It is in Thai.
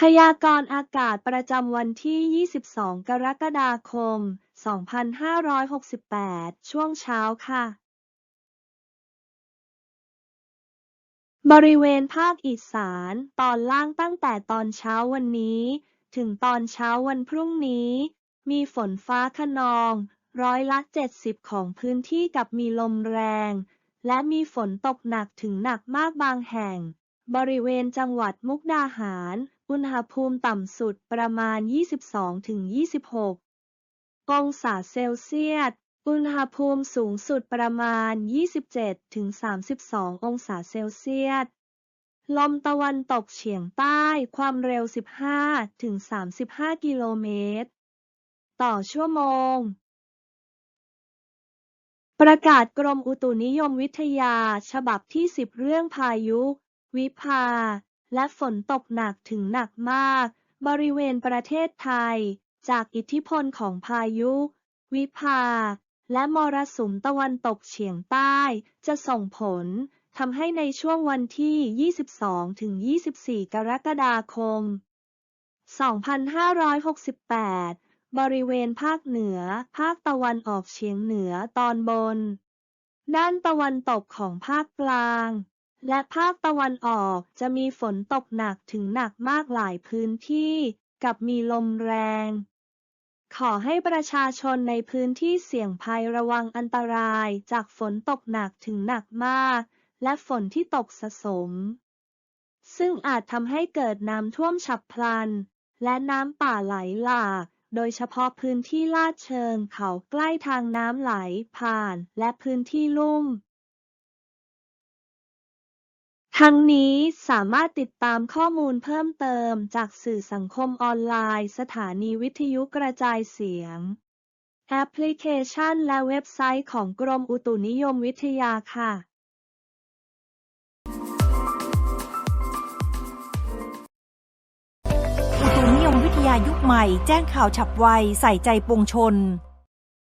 พยากรณ์อากาศประจำวันที่ 22 กรกฎาคม 2568 ช่วงเช้าค่ะ บริเวณภาคอีสานตอนล่างตั้งแต่ตอนเช้าวันนี้ ถึงตอนเช้าวันพรุ่งนี้ มีฝนฟ้าคะนอง ร้อยละ 70 ของพื้นที่กับมีลมแรง และมีฝนตกหนักถึงหนักมากบางแห่ง บริเวณจังหวัดมุกดาหาร อุณหภูมิต่ำสุดประมาณ 22-26 องศาเซลเซียส อุณหภูมิสูงสุดประมาณ 27-32 องศาเซลเซียส ลมตะวันตกเฉียงใต้ความเร็ว 15-35 กิโลเมตร ต่อชั่วโมง ประกาศกรมอุตุนิยมวิทยา ฉบับที่ 10 เรื่องพายุ วิภา และฝนตกหนักถึงหนักมาก บริเวณประเทศไทย จากอิทธิพลของพายุ วิภาและมรสุมตะวันตกเฉียงใต้ จะส่งผลทำให้ในช่วงวันที่ 22-24 กรกฎาคม 2568 บริเวณภาคเหนือ ภาคตะวันออกเฉียงเหนือตอนบน ด้านตะวันตกของภาคกลาง และภาคตะวันออกจะมีฝนตกหนักถึงหนักมากหลายพื้นที่กับมีลมแรง ขอให้ประชาชนในพื้นที่เสี่ยงภัยระวังอันตรายจากฝนตกหนักถึงหนักมาก และฝนที่ตกสะสม ซึ่งอาจทำให้เกิดน้ำท่วมฉับพลัน และน้ำป่าไหลหลากโดยเฉพาะพื้นที่ลาดเชิงเขาใกล้ทางน้ำไหลผ่านและพื้นที่ลุ่ม ทั้งนี้สามารถติดตามข้อมูลเพิ่มเติมจากสื่อสังคมออนไลน์ สถานีวิทยุกระจายเสียง แอปพลิเคชันและเว็บไซต์ของกรมอุตุนิยมวิทยาค่ะอุตุนิยมวิทยายุคใหม่ แจ้งข่าวฉับไว ใส่ใจปวงชน